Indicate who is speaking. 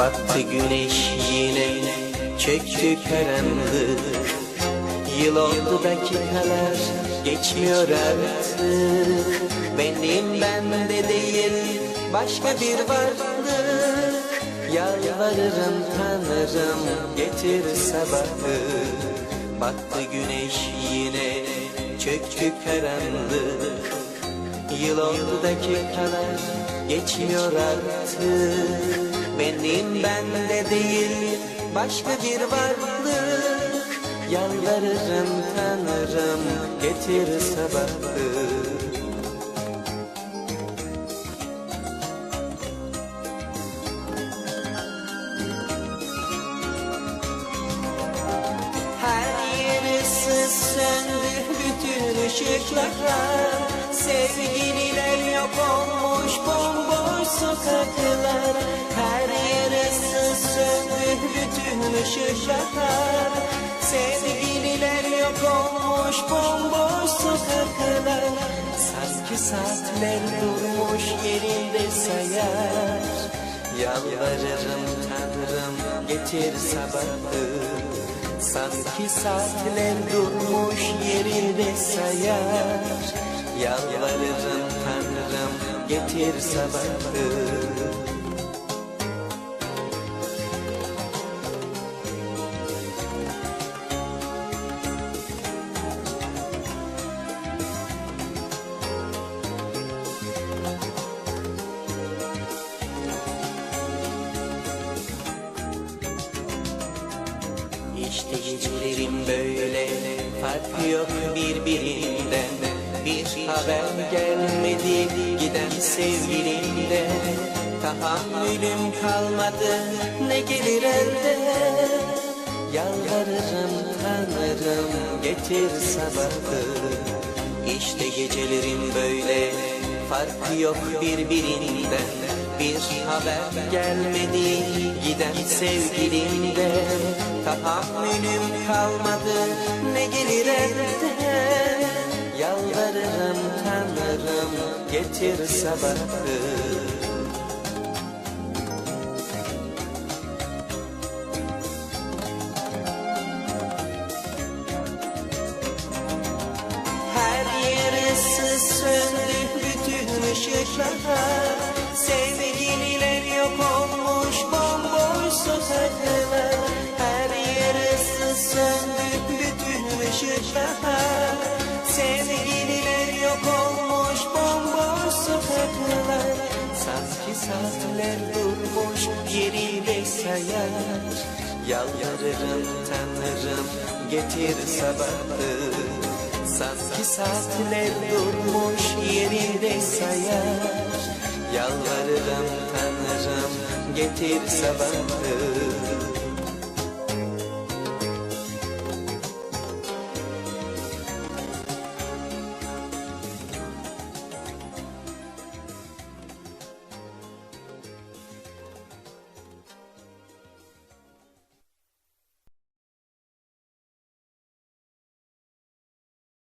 Speaker 1: Battı güneş yine çöktü karanlık. Yıl oldu dakikalar geçmiyor artık. Benim bende değil başka bir varlık. Yalvarırım tanrım getir sabahı. Battı güneş yine çöktü karanlık. Yıl oldu dakikalar geçmiyor artık. Benim bende değil başka bir varlık Yalvarırım tanrım getir sabahı Her yeri söndü bütün ışıklar. Sevgililer yok olmuş bomboş sokaklar. Her yeri söndü bütün ışıklar Sevgililer yok olmuş bomboş sokaklar. Sanki saatler durmuş yerinde sayar. Yalvarırım tanrım getir sabahı. Sanki saatler durmuş yerinde sayar. Yalvarırım tanrım getir sabahı gecelerim böyle fark yok birbirinden. Bir haber gelmedi giden sevgilimden Tahammülüm kalmadı ne gelir elde? Yalvarırım tanrım getir sabahı. İşte gecelerim böyle fark yok birbirinden Bir haber gelmedi. Giden sevgilimden Tahammülüm kalmadı. Ne gelir elden? Yalvarırım tanrım getir sabahı. Her yere söndü bütün ışıklar. Sevgililer saatler durmuş yerinde sayar. Yalvarırım tanrım getir sabahı. Sanki saatler durmuş yerinde sayar. Yalvarırım tanrım getir sabahı